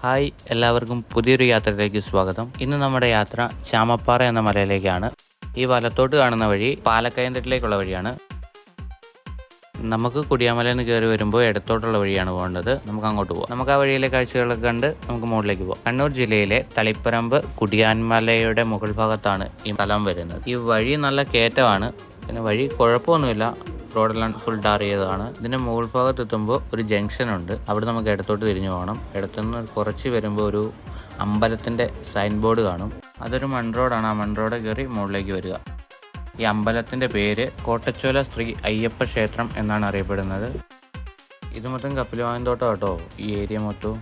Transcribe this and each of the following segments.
Hi എല്ലാവർക്കും പുതിയൊരു യാത്രയിലേക്ക് സ്വാഗതം. ഇന്ന് നമ്മുടെ യാത്ര ചാമപ്പാറ എന്ന മലയിലേക്കാണ്. ഈ വലത്തോട്ട് കാണുന്ന വഴി പാലക്കയന്തട്ടിലേക്കുള്ള വഴിയാണ്. നമുക്ക് കുടിയാമലയിൽ നിന്ന് കയറി വരുമ്പോൾ ഇടത്തോട്ടുള്ള വഴിയാണ് പോകേണ്ടത്. നമുക്ക് അങ്ങോട്ട് പോകാം നമുക്ക് ആ വഴിയിലെ കാഴ്ചകളൊക്കെ കണ്ട് നമുക്ക് മുകളിലേക്ക് പോകാം കണ്ണൂർ ജില്ലയിലെ തളിപ്പറമ്പ് കുടിയാൻമലയുടെ മുകൾ ഭാഗത്താണ് ഈ സ്ഥലം വരുന്നത്. ഈ വഴി നല്ല കയറ്റമാണ്. പിന്നെ വഴി കുഴപ്പമൊന്നുമില്ല. റോഡെല്ലാം ഫുൾ ടാർ ചെയ്തതാണ്. ഇതിന്റെ മുകൾ ഭാഗത്ത് എത്തുമ്പോൾ ഒരു ജംഗ്ഷൻ ഉണ്ട്. അവിടെ നമുക്ക് ഇടത്തോട്ട് തിരിഞ്ഞു പോകണം. ഇടത്തുനിന്ന് കുറച്ച് വരുമ്പോൾ ഒരു അമ്പലത്തിന്റെ സൈൻ ബോർഡ് കാണും. അതൊരു മൺ റോഡാണ് ആ മൺ റോഡ് കയറി മുകളിലേക്ക് വരിക. ഈ അമ്പലത്തിന്റെ പേര് കോട്ടച്ചോല സ്ത്രീ അയ്യപ്പ ക്ഷേത്രം എന്നാണ് അറിയപ്പെടുന്നത്. ഇത് മൊത്തം കപ്പിലവായന്തോട്ടം കേട്ടോ ഈ ഏരിയ മൊത്തം.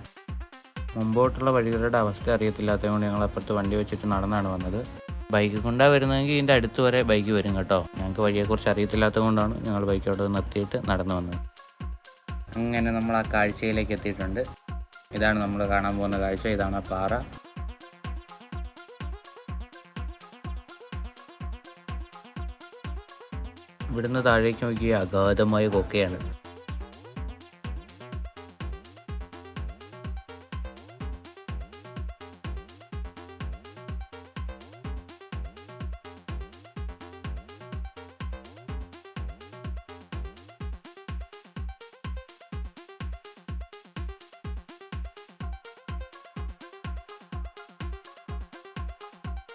മുമ്പോട്ടുള്ള വഴികളുടെ അവസ്ഥ അറിയത്തില്ലാത്തതുകൊണ്ട് ഞങ്ങൾ അപ്പുറത്ത് വണ്ടി വെച്ചിട്ട് നടന്നാണ് വന്നത്. ബൈക്ക് കൊണ്ടാണ് വരുന്നതെങ്കിൽ ഇതിന്റെ അടുത്ത് വരെ ബൈക്ക് വരും കേട്ടോ. ഞങ്ങൾക്ക് വഴിയെക്കുറിച്ച് അറിയത്തില്ലാത്തത് കൊണ്ടാണ് ഞങ്ങൾ ബൈക്ക് അവിടെ നിർത്തിയിട്ട് നടന്നു വന്നത്. അങ്ങനെ നമ്മൾ ആ കാഴ്ചയിലേക്ക് എത്തിയിട്ടുണ്ട്. ഇതാണ് നമ്മൾ കാണാൻ പോകുന്ന കാഴ്ച. ഇതാണ് ആ പാറ. ഇവിടുന്ന് താഴേക്ക് നോക്കിയ അഗാധമായ കൊക്കയാണ്.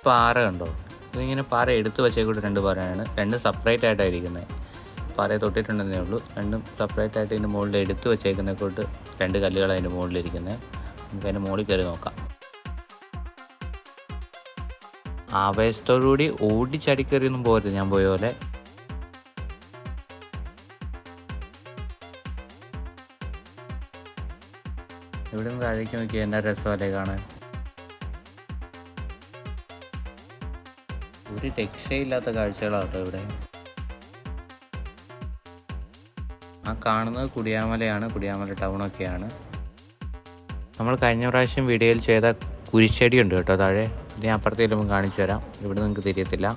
പാറ കണ്ടോ? ഇതിങ്ങനെ പാറ എടുത്തു വെച്ചേക്കൂട്ട് രണ്ട് പാറയാണ്. രണ്ട് സെപ്പറേറ്റ് ആയിട്ടാണ് ഇരിക്കുന്നത് പാറയെ തൊട്ടിട്ടുണ്ടെന്നേ ഉള്ളൂ. രണ്ടും സെപ്പറേറ്റ് ആയിട്ട് ഇതിന്റെ മുകളിൽ എടുത്ത് വെച്ചേക്കുന്ന കൂട്ട് രണ്ട് കല്ലുകൾ അതിന്റെ മുകളിലിരിക്കുന്നത് നമുക്ക് അതിന്റെ മുകളിൽ കയറി നോക്കാം. ആവേശത്തോടുകൂടി ഓടിച്ചടിക്കറിയൊന്നും പോരുത് ഞാൻ പോയ പോലെ. ഇവിടെ നിന്ന് താഴേക്ക് നോക്കിയാൽ എന്നാ രസമല്ലേ കാണാൻ? ഒരു രക്ഷയില്ലാത്ത കാഴ്ചകളാണ് ഇവിടെ. ആ കാണുന്നത് കുടിയാമലയാണ് കുടിയാമല ടൗണൊക്കെയാണ് നമ്മൾ കഴിഞ്ഞ പ്രാവശ്യം വീഡിയോയിൽ ചെയ്ത കുരിശ്ശടി ഉണ്ട് കേട്ടോ താഴെ. ഇനി അപ്പുറത്തേലും കാണിച്ചു തരാം ഇവിടെ നിങ്ങൾക്ക് തിരിയത്തില്ല.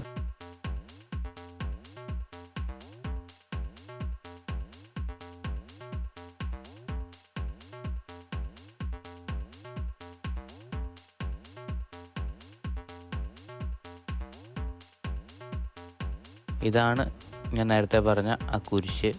ഇതാണ് ഞാൻ നേരത്തെ പറഞ്ഞ ആ കുരിശ്.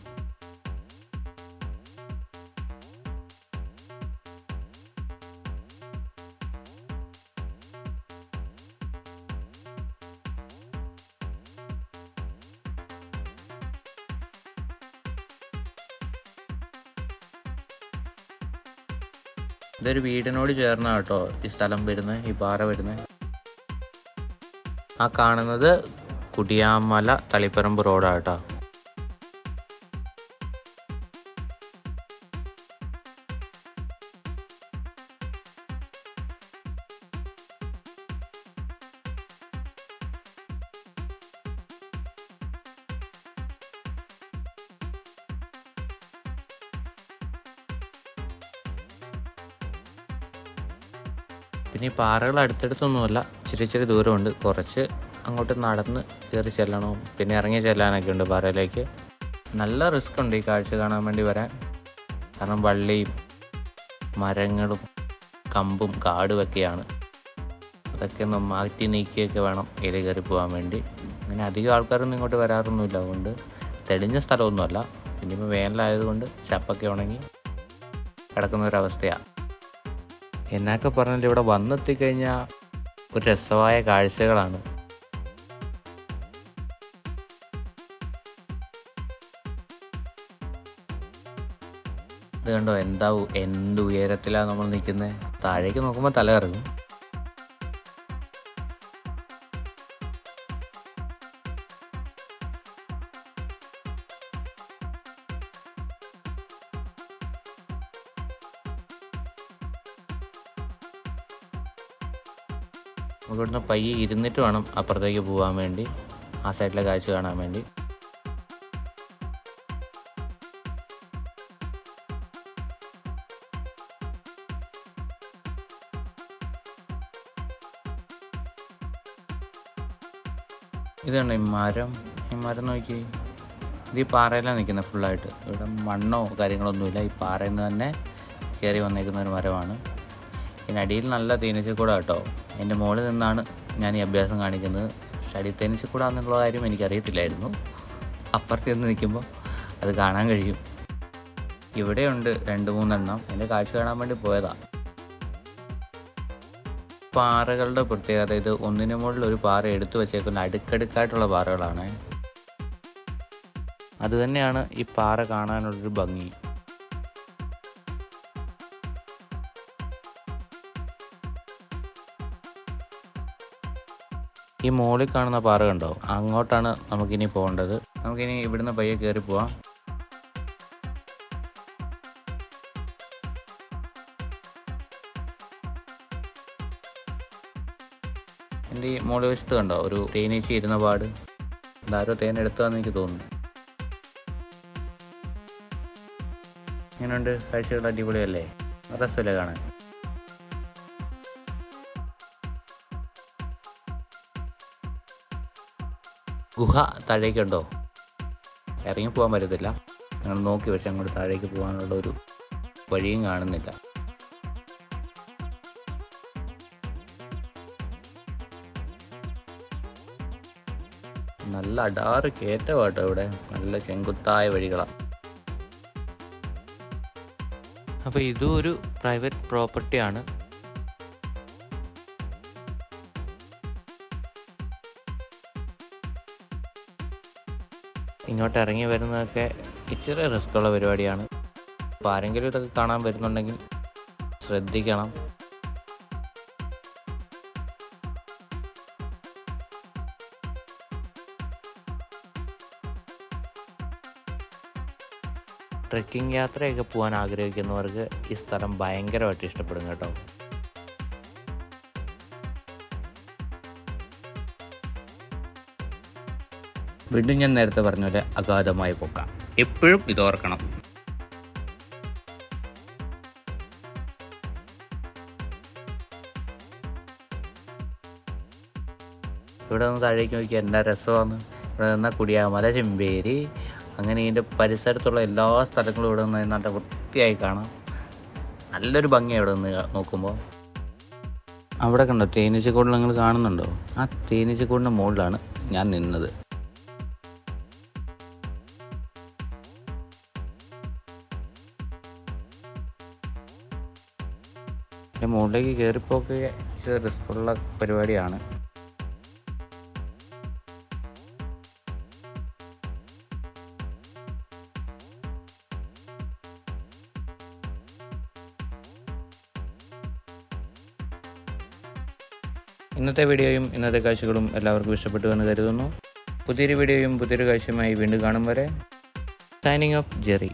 ഇതൊരു വീടിനോട് ചേർന്ന കേട്ടോ ഈ സ്ഥലം വരുന്നത് ഈ പാറ വരുന്നത്. ആ കാണുന്നത് കുടിയാമല തളിപ്പറമ്പ് റോഡാണ് കേട്ടോ പിന്നെ ഈ പാറകൾ അടുത്തടുത്തൊന്നുമല്ല ചെറിയ ചെറിയ ദൂരമുണ്ട്. കുറച്ച് അങ്ങോട്ട് നടന്ന് കയറി ചെല്ലണം. പിന്നെ ഇറങ്ങി ചെല്ലാനൊക്കെ ഉണ്ട് പാറയിലേക്ക്. നല്ല റിസ്ക് ഉണ്ട് ഈ കാഴ്ച കാണാൻ വേണ്ടി വരാൻ. കാരണം വള്ളിയും മരങ്ങളും കമ്പും കാടും ഒക്കെയാണ്. അതൊക്കെ ഒന്ന് മാറ്റി നീക്കിയൊക്കെ വേണം ഇതിൽ കയറി പോകാൻ വേണ്ടി. അങ്ങനെ അധികം ആൾക്കാരൊന്നും ഇങ്ങോട്ട് വരാറൊന്നുമില്ല അതുകൊണ്ട് തെളിഞ്ഞ സ്ഥലമൊന്നുമല്ല. പിന്നെ ഇപ്പോൾ വേനലായതുകൊണ്ട് ചപ്പൊക്കെ ഉണങ്ങി കിടക്കുന്ന ഒരവസ്ഥയാണ് എന്നൊക്കെ പറഞ്ഞാൽ ഇവിടെ വന്നെത്തിക്കഴിഞ്ഞാൽ ഒരു രസമായ കാഴ്ചകളാണ്. കണ്ടോ? എന്താ എന്ത് ഉയരത്തിലാണ് നമ്മൾ നിൽക്കുന്നത് താഴേക്ക് നോക്കുമ്പോൾ തല കറങ്ങും. നമുക്ക് ഇവിടുന്ന് പയ്യെ ഇരുന്നിട്ട് വേണം അപ്പുറത്തേക്ക് പോകാൻ വേണ്ടി. ആ സൈഡിലെ കാഴ്ച കാണാൻ വേണ്ടി. ഇതാണ് ഈ മരം? ഈ മരം നോക്കി ഇത് ഈ പാറയിലാണ് നിൽക്കുന്നത് ഫുള്ളായിട്ട്. ഇവിടെ മണ്ണോ കാര്യങ്ങളൊന്നുമില്ല. ഈ പാറയിൽ നിന്ന് തന്നെ കയറി വന്നേക്കുന്ന ഒരു മരമാണ്. അടിയിൽ നല്ല തേനീച്ചക്കൂട കേട്ടോ. എന്റെ മുകളിൽ നിന്നാണ് ഞാൻ ഈ അഭ്യാസം കാണിക്കുന്നത്. പക്ഷെ അടി തേനീച്ചക്കൂട എന്നുള്ള കാര്യം എനിക്കറിയത്തില്ലായിരുന്നു. അപ്പുറത്ത് നിന്ന് നിൽക്കുമ്പോൾ അത് കാണാൻ കഴിയും. ഇവിടെയുണ്ട് രണ്ട് മൂന്നെണ്ണം. എന്റെ കാഴ്ച കാണാൻ വേണ്ടി പോയതാ. പാറകളുടെ പ്രത്യേകത ഇത് ഒന്നിനു മുകളിൽ ഒരു പാറ എടുത്തു വെച്ചേക്കുന്ന അടുക്കടുക്കായിട്ടുള്ള പാറകളാണ്. അതുതന്നെയാണ് ഈ പാറ കാണാനുള്ളൊരു ഭംഗി. ഈ മുകളിൽ കാണുന്ന പാറ കണ്ടോ? അങ്ങോട്ടാണ് നമുക്കിനി പോകേണ്ടത്. നമുക്കിനി ഇവിടുന്ന് പയ്യെ കയറി പോവാം. എന്റെ ഈ മുകളിൽ വശത്ത് കണ്ടോ? ഒരു തേനീച്ച ഇരുന്ന പാട്. എന്താരോ തേൻ എടുത്തതാന്ന് എനിക്ക് തോന്നുന്നു. ഇങ്ങനെയുണ്ട് കാഴ്ചകൾ അടിപൊളിയല്ലേ? രസമല്ലേ കാണാൻ? ഗുഹ താഴേക്കുണ്ടോ? ഇറങ്ങി പോകാൻ പറ്റത്തില്ല. ഞങ്ങൾ നോക്കി പക്ഷെ അങ്ങോട്ട് താഴേക്ക് പോകാനുള്ള ഒരു വഴിയും കാണുന്നില്ല. നല്ല അടാറ് കയറ്റമാട്ടോ ഇവിടെ. നല്ല ചെങ്കുത്തായ വഴികളാണ് അപ്പോൾ ഇതും ഒരു പ്രൈവറ്റ് പ്രോപ്പർട്ടിയാണ് ഇങ്ങോട്ട് ഇറങ്ങി വരുന്നതൊക്കെ ഇച്ചിരി റിസ്ക്കുള്ള പരിപാടിയാണ്. അപ്പോൾ ആരെങ്കിലും ഇതൊക്കെ കാണാൻ വരുന്നുണ്ടെങ്കിൽ ശ്രദ്ധിക്കണം. ട്രെക്കിംഗ് യാത്രയൊക്കെ പോകാൻ ആഗ്രഹിക്കുന്നവർക്ക് ഈ സ്ഥലം ഭയങ്കരമായിട്ട് ഇഷ്ടപ്പെടും കേട്ടോ. വീണ്ടും ഞാൻ നേരത്തെ പറഞ്ഞ പോലെ അഗാധമായി പൊക്കാം. എപ്പോഴും ഇത് ഓർക്കണം. ഇവിടെ നിന്ന് താഴേക്ക് നോക്കിയാൽ എന്നാ രസമാണ് ഇവിടെ നിന്നാൽ കുടിയാമല ചെമ്പേരി അങ്ങനെ ഇതിന്റെ പരിസരത്തുള്ള എല്ലാ സ്ഥലങ്ങളും ഇവിടെ നിന്ന് നല്ല വൃത്തിയായി കാണാം. നല്ലൊരു ഭംഗിയാണ് ഇവിടെ നിന്ന് നോക്കുമ്പോൾ. അവിടെ കണ്ടോ തേനീച്ചക്കൂട് നിങ്ങൾ കാണുന്നുണ്ടോ? ആ തേനീച്ചക്കൂടിന്റെ മുകളിലാണ് ഞാൻ നിന്നത്. മുകളിലേക്ക് കയറിപ്പോക്ക് റിസ്ക്കുള്ള പരിപാടിയാണ്. ഇന്നത്തെ വീഡിയോയും ഇന്നത്തെ കാഴ്ചകളും എല്ലാവർക്കും ഇഷ്ടപ്പെട്ടു എന്ന് കരുതുന്നു. പുതിയൊരു വീഡിയോയും പുതിയൊരു കാഴ്ചയുമായി വീണ്ടും കാണും വരെ സൈനിങ് ഓഫ് ജെറി.